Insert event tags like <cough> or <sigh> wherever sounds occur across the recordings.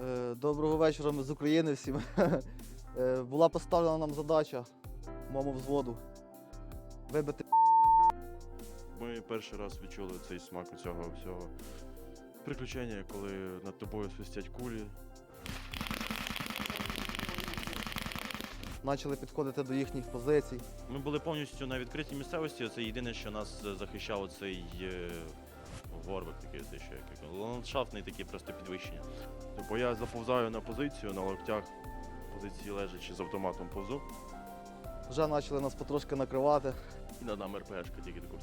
Е, Доброго вечора, ми з України всім. <laughs> Е, Була поставлена нам задача моєму взводу вибити Ми перший раз відчули цей смак у цього всього приключення, коли над тобою свистять кулі. почали підходити до їхніх позицій. Ми були повністю на відкритій місцевості. Це єдине, що нас е, захищав цей горбик такий, як ландшафтний такий просто підвищення. Тобто я заповзаю на позицію на локтях, позиції лежачи з автоматом повзу, Вже почали нас потрошки накривати. і над нами РПшка тільки таку.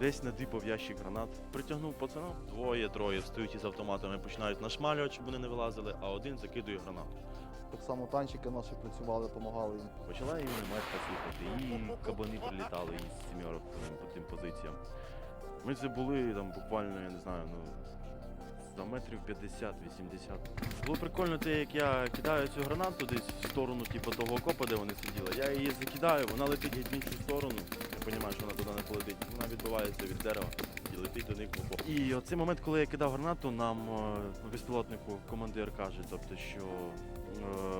Десь надипав ящик гранат, притягнув пацана, двоє-троє встають із автоматами, починають нашмалювати, щоб вони не вилазили, а один закидує гранату. Так само танчики наші працювали, допомагали їм. Почала і немецька слухати, і кабани прилітали із тим- по тим позиціям. Ми це були там буквально, я не знаю, ну. За метрів 50-80. Було прикольно те, як я кидаю цю гранату десь в сторону, типу, того окопа, де вони сиділи. Я її закидаю, вона летить геть в іншу сторону. Я розумію, що вона туди не полетить. Вона відбивається від дерева і летить до них в окоп. І оцей момент, коли я кидав гранату, нам е, безпілотнику командир каже, тобто, що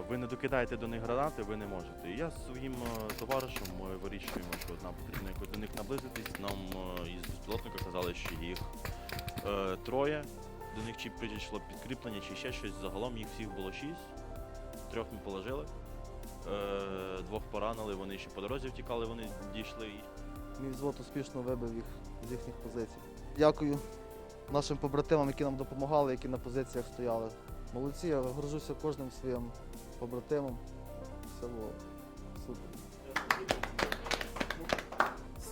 ви не докидаєте до них гранати, ви не можете. І я з своїм е, товаришем ми вирішуємо, що нам потрібно якось до них наблизитись. Нам е, із безпілотника казали, що їх е, троє. До них чи прийшло підкріплення, чи ще щось. Загалом їх всіх було шість. Трьох ми положили. Е, двох поранили, вони ще по дорозі втікали, вони дійшли. Мій взвод успішно вибив їх з їхніх позицій. Дякую нашим побратимам, які нам допомагали, які на позиціях стояли. Молодці, я горжуся кожним своїм побратимом. Все було супер.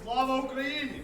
Слава Україні!